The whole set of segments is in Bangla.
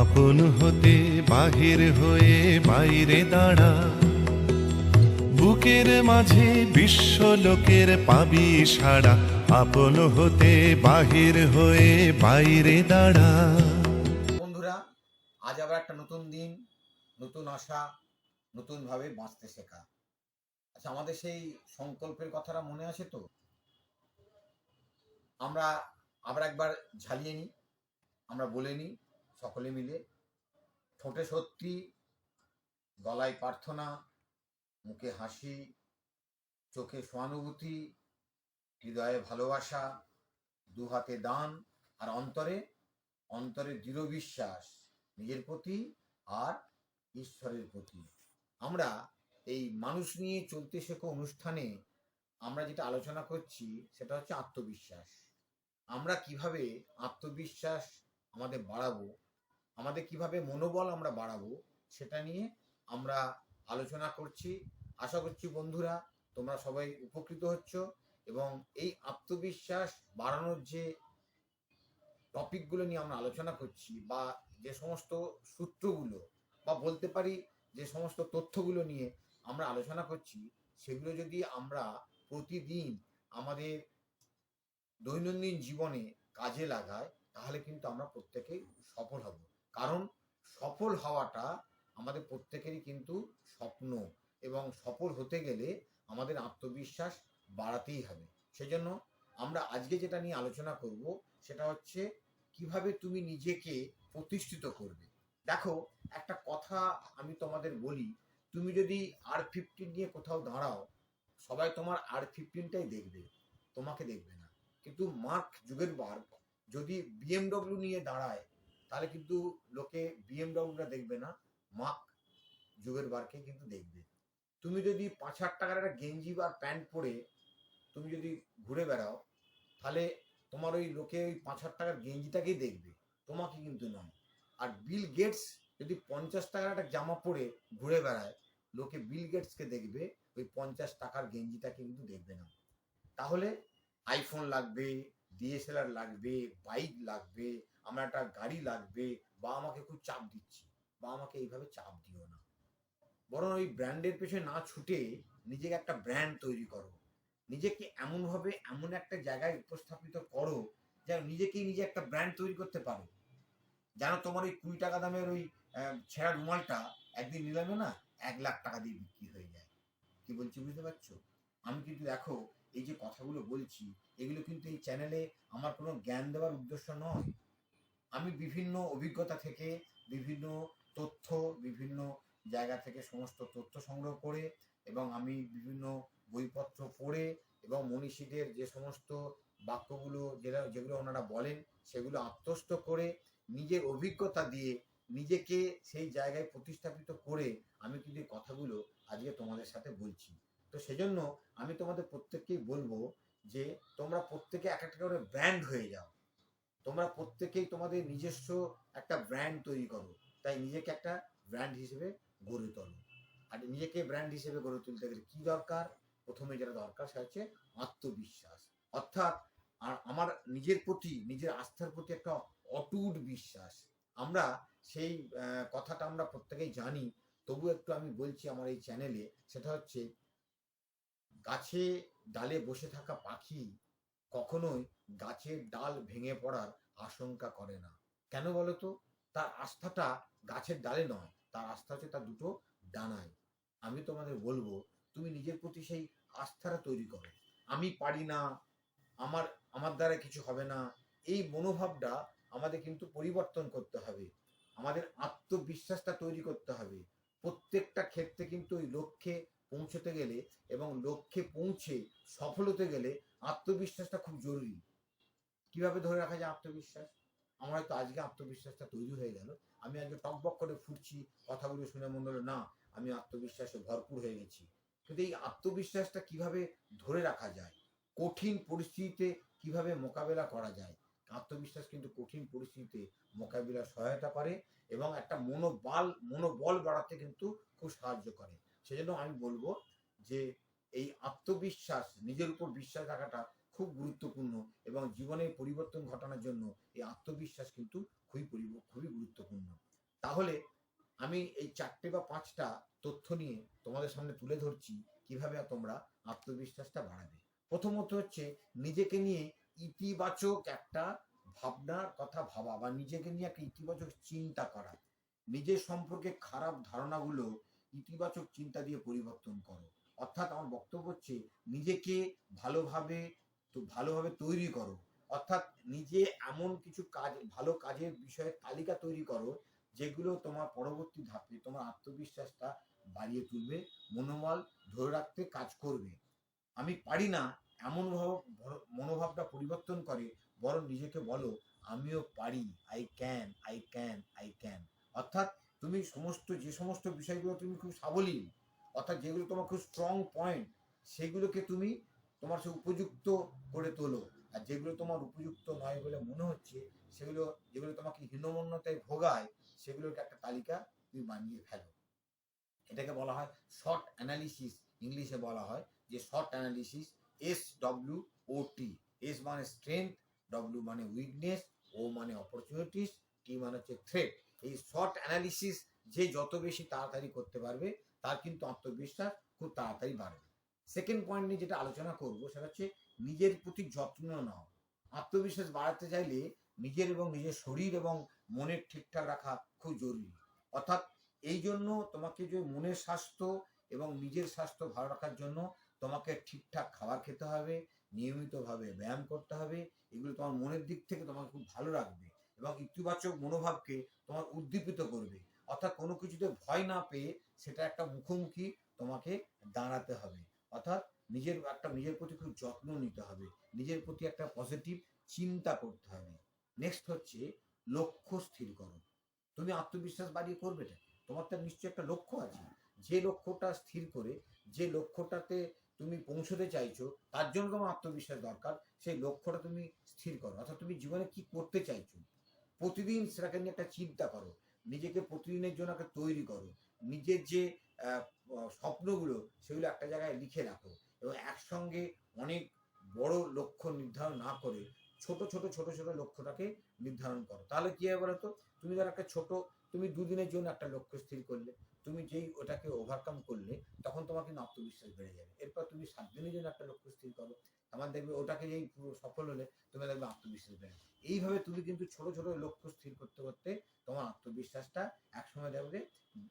আপন হতে বাহির হয়ে বাইরে দাঁড়া। বুকের মাঝে বিশ্ব লোকের পাবি সাড়া। আপন হতে বাহির হয়ে বাইরে দাঁড়া। বন্ধুরা, আজ আবার একটা নতুন দিন, নতুন আশা, নতুনভাবে বাঁচতে শেখা। আচ্ছা আমাদের সেই সংকল্পের কথাটা মনে আছে তো? আমরা আবার একবার ঝালিয়ে নিই, আমরা বলে নিই সকলে মিলে। ঠোঁটে সত্যি, গলায় প্রার্থনা, মুখে হাসি, চোখে সহানুভূতি, হৃদয়ে ভালোবাসা দু হাতে দান আর অন্তরে অন্তরে দৃঢ় বিশ্বাস, নিজের প্রতি আর ঈশ্বরের প্রতি। আমরা এই মানুষ নিয়ে চলতে শেখো অনুষ্ঠানে আমরা যেটা আলোচনা করছি সেটা হচ্ছে আত্মবিশ্বাস। আমরা কীভাবে আত্মবিশ্বাস আমাদের বাড়াবো আমাদের কীভাবে মনোবল আমরা বাড়াবো সেটা নিয়ে আমরা আলোচনা করছি। আশা করছি বন্ধুরা তোমরা সবাই উপকৃত হচ্ছ এবং এই আত্মবিশ্বাস বাড়ানোর যে টপিকগুলো নিয়ে আমরা আলোচনা করছি বা যে সমস্ত সূত্রগুলো বা বলতে পারি যে সমস্ত তথ্যগুলো নিয়ে আমরা আলোচনা করছি, সেগুলো যদি আমরা প্রতিদিন আমাদের দৈনন্দিন জীবনে কাজে লাগাই, তাহলে কিন্তু আমরা প্রত্যেকেই সফল হব। কারণ সফল হওয়াটা আমাদের প্রত্যেকেরই কিন্তু স্বপ্ন এবং সফল হতে গেলে আমাদের আত্মবিশ্বাস বাড়াতেই হবে। সেজন্য আমরা আজকে যেটা নিয়ে আলোচনা করব সেটা হচ্ছে কীভাবে তুমি নিজেকে প্রতিষ্ঠিত করবে। দেখো, একটা কথা আমি তোমাদের বলি, তুমি যদি আর ফিফটিন নিয়ে কোথাও দাঁড়াও, সবাই তোমার আর ফিফটিনটাই দেখবে, তোমাকে দেখবে না। কিন্তু মার্ক যুগের যদি বিএমডব্লিউ নিয়ে দাঁড়ায় তাহলে কিন্তু লোকে বিএমডব্লিউটা দেখবে না মার্ক যুগের বারকে কিন্তু দেখবে। তুমি যদি পাঁচ হাজার টাকার একটা গেঞ্জি বা প্যান্ট পরে তুমি যদি ঘুরে বেড়াও, তাহলে তোমার ওই লোকে ওই পাঁচ হাজার টাকার গেঞ্জিটাকেই দেখবে, তোমাকে কিন্তু নয়। আর বিল গেটস যদি পঞ্চাশ টাকার একটা জামা পরে ঘুরে বেড়ায়, লোকে বিল গেটসকে দেখবে, ওই পঞ্চাশ টাকার গেঞ্জিটাকে কিন্তু দেখবে না। তাহলে আইফোন লাগবে ডিএসএলআর লাগবে বাইক লাগবে, আমার একটা গাড়ি লাগবে বা আমাকে খুব চাপ দিচ্ছি। বা আমাকে এইভাবে চাপ দিও না। বরং ওই ব্র্যান্ডের পেছনে না ছুটে নিজেকে একটা ব্র্যান্ড তৈরি করো। নিজেকে এমনভাবে এমন একটা জায়গায় উপস্থাপিত করো যেন নিজেকেই নিজে একটা ব্র্যান্ড তৈরি করতে পারো। যেন তোমার ওই কুড়ি টাকা দামের ওই ছেঁড়া রুমালটা একদিন নিলামে না, এক লাখ টাকা দিয়ে বিক্রি হয়ে যায়। কি বলছি বুঝতে পারছ? আমি কিন্তু দেখো এই যে কথাগুলো বলছি এগুলো কিন্তু এই চ্যানেলে আমার কোনো জ্ঞান দেওয়ার উদ্দেশ্য নয়। আমি বিভিন্ন অভিজ্ঞতা থেকে বিভিন্ন তথ্য, বিভিন্ন জায়গা থেকে সমস্ত তথ্য সংগ্রহ করে এবং আমি বিভিন্ন বইপত্র পড়ে এবং মনীষীদের যে সমস্ত বাক্যগুলো যেটা যেগুলো ওনারা বলেন, সেগুলো আত্মস্থ করে নিজের অভিজ্ঞতা দিয়ে নিজেকে সেই জায়গায় প্রতিস্থাপিত করে আমি কিন্তু কথাগুলো আজকে তোমাদের সাথে বলছি। তো সেজন্য আমি তোমাদের প্রত্যেককেই বলব যে তোমরা প্রত্যেকে এক একটা করে ব্র্যান্ড হয়ে যাও। তোমরা প্রত্যেকেই তোমাদের নিজস্ব একটা ব্র্যান্ড তৈরি করো। তাই নিজেকে একটা ব্র্যান্ড হিসেবে গড়ে তোলো। আর নিজেকে ব্র্যান্ড হিসেবে গড়ে তুলতে গেলে কি দরকার? প্রথমে যেটা দরকার সেটা হচ্ছে আত্মবিশ্বাস। অর্থাৎ আর আমার নিজের প্রতি, নিজের আস্থার প্রতি একটা অটুট বিশ্বাস। আমরা সেই কথাটা আমরা প্রত্যেকেই জানি। তবু একটু আমি বলছি আমার এই চ্যানেলে সেটা হচ্ছে গাছে ডালে বসে থাকা পাখি কখনোই গাছের ডাল ভেঙে পড়ার আশঙ্কা করে না। কেন বলতো? তার আস্থাটা গাছের ডালে নয়, তার আস্থা হচ্ছে তার দুটো ডানায়। আমি তোমাদের বলব, তুমি নিজের প্রতি সেই আস্থাটা তৈরি করো। আমি পারি না, আমার আমার দ্বারা কিছু হবে না। এই মনোভাবটা আমাদের কিন্তু পরিবর্তন করতে হবে। আমাদের আত্মবিশ্বাসটা তৈরি করতে হবে। প্রত্যেকটা ক্ষেত্রে কিন্তু ওই লক্ষ্যে পৌঁছতে গেলে এবং লক্ষ্যে পৌঁছে সফল হতে গেলে আত্মবিশ্বাসটা খুব জরুরি। কীভাবে ধরে রাখা যায় আত্মবিশ্বাস? আমার হয়তো আজকে আত্মবিশ্বাসটা তৈরি হয়ে গেল। আমি আজকে টকবক করে ফুটছি, কথাগুলো শুনে মনে হলো, না, আমি আত্মবিশ্বাসে ভরপুর হয়ে গেছি। কিন্তু এই আত্মবিশ্বাসটা কীভাবে ধরে রাখা যায়? কঠিন পরিস্থিতিতে কীভাবে মোকাবেলা করা যায়? আত্মবিশ্বাস কিন্তু কঠিন পরিস্থিতিতে মোকাবিলার সহায়তা করে এবং একটা মনোবল মনোবল বাড়াতে কিন্তু খুব সাহায্য করে। সেজন্য আমি বলব যে এই আত্মবিশ্বাস, নিজের উপর বিশ্বাস রাখাটা খুব গুরুত্বপূর্ণ এবং জীবনে পরিবর্তন ঘটানোর জন্য এই আত্মবিশ্বাস কিন্তু খুবই খুবই গুরুত্বপূর্ণ। তাহলে আমি এই চারটে বা পাঁচটা তথ্য নিয়ে তোমাদের সামনে তুলে ধরছি, কীভাবে তোমরা আত্মবিশ্বাসটা বাড়াবে। প্রথমত হচ্ছে নিজেকে নিয়ে ইতিবাচক একটা ভাবনার কথা ভাবা বা নিজেকে নিয়ে একটা ইতিবাচক চিন্তা করা। নিজের সম্পর্কে খারাপ ধারণাগুলো ইতিবাচক চিন্তা দিয়ে পরিবর্তন করো। অর্থাৎ আমার বক্তব্য হচ্ছে, নিজেকে ভালোভাবে তো ভালোভাবে তৈরি করো। অর্থাৎ নিজে এমন কিছু কাজ, ভালো কাজের বিষয়ে তালিকা তৈরি করো, যেগুলো তোমার পরবর্তী ধাপে তোমার আত্মবিশ্বাসটা বাড়িয়ে তুলবে, মনোবল ধরে রাখতে কাজ করবে। আমি পারি না এমন মনোভাবটা পরিবর্তন করে, বরং নিজেকে বলো, আমিও পারি I can I can I can অর্থাৎ তুমি সমস্ত, যে সমস্ত বিষয়গুলো তুমি খুব সাবলীল, অর্থাৎ যেগুলো তোমার খুব স্ট্রং পয়েন্ট সেগুলোকে তুমি তোমার সে উপযুক্ত করে তোলো। আর যেগুলো তোমার উপযুক্ত নয় বলে মনে হচ্ছে, সেগুলো, যেগুলো তোমাকে হীনমন্যতায় ভোগায় সেগুলোর একটা তালিকা তুমি বানিয়ে ফেলো। এটাকে বলা হয় শর্ট অ্যানালিসিস ইংলিশে বলা হয় যে SWOT analysis S W O T S মানে স্ট্রেংথ ডব্লিউ মানে উইকনেস ও মানে অপরচুনিটিস টি মানে হচ্ছে থ্রেট এই শর্ট অ্যানালিসিস যে যত বেশি তাড়াতাড়ি করতে পারবে, তার কিন্তু আত্মবিশ্বাস খুব তাড়াতাড়ি বাড়বে। সেকেন্ড পয়েন্ট নিয়ে যেটা আলোচনা করব সেটা হচ্ছে নিজের প্রতি যত্ন নাও। আত্মবিশ্বাস বাড়াতে চাইলে নিজের এবং নিজের শরীর এবং মনের ঠিকঠাক রাখা খুব জরুরি। অর্থাৎ এই জন্য তোমাকে যে মনের স্বাস্থ্য এবং নিজের স্বাস্থ্য ভালো রাখার জন্য তোমাকে ঠিকঠাক খাবার খেতে হবে, নিয়মিতভাবে ব্যায়াম করতে হবে, এগুলো তোমার মনের দিক থেকে তোমাকে খুব ভালো রাখবে। এবং ইতিবাচক মনোভাবকে তোমার উদ্দীপিত করবে। অর্থাৎ কোনো কিছুতে ভয় না পেয়ে সেটা একটা মুখোমুখি তোমাকে দাঁড়াতে হবে। অর্থাৎ নিজের একটা, নিজের প্রতি খুব যত্ন নিতে হবে। নিজের প্রতি একটা পজিটিভ চিন্তা করতে হবে। নেক্সট হচ্ছে লক্ষ্য স্থির করো। তুমি আত্মবিশ্বাস বাড়িয়ে করবে তোমার তো নিশ্চয়ই একটা লক্ষ্য আছে। যে লক্ষ্যটা স্থির করে, যে লক্ষ্যটাতে তুমি পৌঁছতে চাইছো, তার জন্য তোমার আত্মবিশ্বাস দরকার। সেই লক্ষ্যটা তুমি স্থির করো। অর্থাৎ তুমি জীবনে কি করতে চাইছো? প্রতিদিন সেটাকে নিয়ে একটা চিন্তা করো। নিজেকে প্রতিদিনের জন্য একটা তৈরি করো। নিজের যে স্বপ্নগুলো সেগুলো একটা জায়গায় লিখে রাখো এবং একসঙ্গে অনেক বড় লক্ষ্য নির্ধারণ না করে ছোট ছোট ছোট ছোট লক্ষ্যটাকে নির্ধারণ করো। তাহলে কি হবে বলতো? তুমি ধর একটা ছোট, তুমি দুদিনের জন্য একটা লক্ষ্য স্থির করলে। তুমি যেই ওটাকে ওভারকাম করলে, তখন তোমার কিন্তু আত্মবিশ্বাস বেড়ে যাবে। এরপর তুমি সাত দিনের জন্য একটা লক্ষ্য স্থির করো, আমার দেখবে ওটাকে যেই পুরো সফল হলে তুমি দেখবে আত্মবিশ্বাস বেড়ে। এইভাবে তুমি কিন্তু ছোট ছোট লক্ষ্য স্থির করতে করতে তোমার আত্মবিশ্বাসটা একসময় দেখবে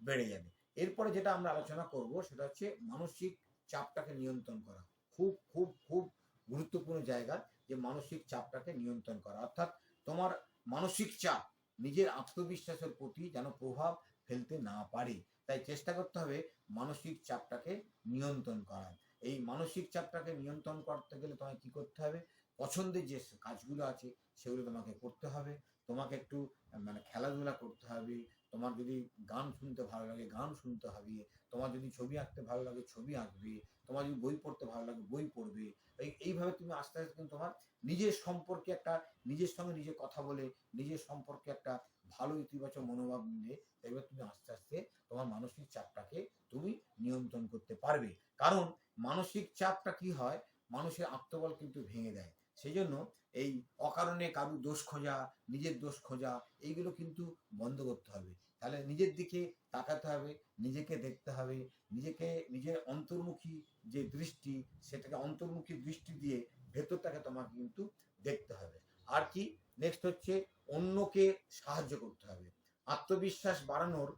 বেড়ে যাবে। এরপরে যেটা আমরা আলোচনা করব, সেটা হচ্ছে মানসিক চাপটাকে নিয়ন্ত্রণ করা। খুব খুব খুব গুরুত্বপূর্ণ জায়গা যে মানসিক চাপটাকে নিয়ন্ত্রণ করা। অর্থাৎ তোমার মানসিক চাপ নিজের আত্মবিশ্বাসের প্রতি যেন প্রভাব ফেলতে না পারে। তাই চেষ্টা করতে হবে মানসিক চাপটাকে নিয়ন্ত্রণ করার। এই মানসিক চাপটাকে নিয়ন্ত্রণ করতে গেলে তোমায় কি করতে হবে? পছন্দের যে কাজগুলো আছে, সেগুলো তোমাকে করতে হবে। তোমাকে একটু মানে খেলাধুলা করতে হবে। তোমার যদি গান শুনতে ভালো লাগে, গান শুনতে হবে। তোমার যদি ছবি আঁকতে ভালো লাগে, ছবি আঁকবে। তোমার যদি বই পড়তে ভালো লাগে, বই পড়বে। এই, এইভাবে তুমি আস্তে আস্তে কিন্তু তোমার নিজের সম্পর্কে একটা, নিজের সঙ্গে নিজে কথা বলে, নিজের সম্পর্কে একটা ভালো ইতিবাচক মনোভাব নিলে দেখবে তুমি আস্তে আস্তে তোমার মানসিক চাপটাকে তুমি নিয়ন্ত্রণ করতে পারবে। কারণ মানসিক চাপটা কি হয়? মানুষের আত্মবল কিন্তু ভেঙে দেয়। সেই জন্য এই অকারণে কারুর দোষ খোঁজা, নিজের দোষ খোঁজা, এইগুলো কিন্তু বন্ধ করতে হবে। তাহলে নিজের দিকে তাকাতে হবে, নিজেকে দেখতে হবে, নিজেকে, নিজের অন্তর্মুখী যে দৃষ্টি, সেটাকে অন্তর্মুখী দৃষ্টি দিয়ে ভেতরটাকে তোমাকে কিন্তু দেখতে হবে। আর কি? নেক্সট হচ্ছে অন্যকে সাহায্য করতে হবে। আত্মবিশ্বাস বাড়ানোর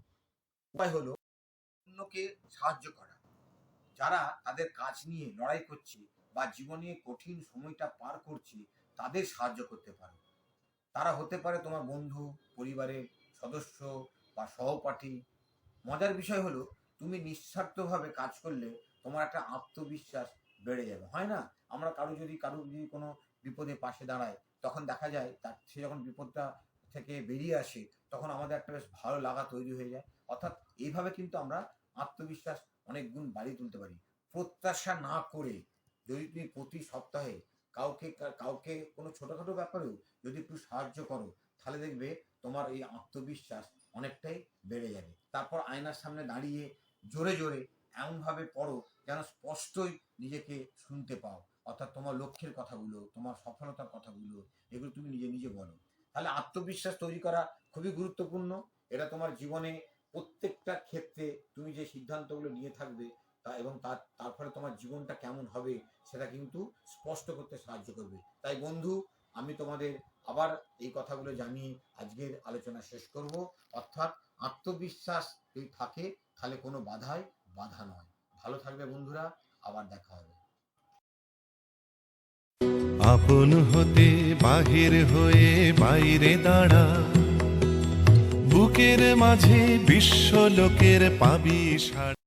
উপায় হলো অন্যকে সাহায্য করা। যারা তাদের কাজ নিয়ে লড়াই করছে বা জীবনে কঠিন সময়টা পার করছে, তাদের সাহায্য করতে পারো। তারা হতে পারে তোমার বন্ধু, পরিবারের সদস্য বা সহপাঠী। মজার বিষয় হলো, তুমি নিঃস্বার্থভাবে কাজ করলে তোমার একটা আত্মবিশ্বাস বেড়ে যাবে। হয় না? আমরা কারও যদি কারও যদি কোনো বিপদে পাশে দাঁড়ায় তখন দেখা যায় তার সে যখন বিপদটা থেকে বেরিয়ে আসে, তখন আমাদের একটা বেশ ভালো লাগা তৈরি হয়ে যায়। অর্থাৎ এইভাবে কিন্তু আমরা আত্মবিশ্বাস অনেক গুণ বাড়িয়ে তুলতে পারি। প্রত্যাশা না করে যদি তুমি প্রতি সপ্তাহে কাউকে কাউকে কোনো ছোটোখাটো ব্যাপারেও যদি একটু সাহায্য করো, তাহলে দেখবে তোমার এই আত্মবিশ্বাস অনেকটাই বেড়ে যাবে। তারপর আয়নার সামনে দাঁড়িয়ে জোরে জোরে এমনভাবে পড়ো যেন স্পষ্টই নিজেকে শুনতে পাও। অর্থাৎ তোমার লক্ষ্যের কথাগুলো, তোমার সফলতার কথাগুলো, এগুলো তুমি নিজে নিজে বলো। তাহলে আত্মবিশ্বাস তৈরি করা খুবই গুরুত্বপূর্ণ। এটা তোমার জীবনে প্রত্যেকটা ক্ষেত্রে তুমি যে সিদ্ধান্তগুলো নিয়ে থাকবে তা এবং তার তার ফলে তোমার জীবনটা কেমন হবে সেটা কিন্তু স্পষ্ট করতে সাহায্য করবে। তাই বন্ধু, আমি তোমাদের আবার এই কথাগুলো জানিয়ে আজকের আলোচনা শেষ করব। অর্থাৎ আত্মবিশ্বাস যদি থাকে, তাহলে কোনো বাধাই বাধা নয়। ভালো থাকবে বন্ধুরা, আবার দেখা হবে। আপন হতে বাহির হয়ে বাইরে দাঁড়া। বুকের মাঝে বিশ্ব লোকের পাবি সাড়া।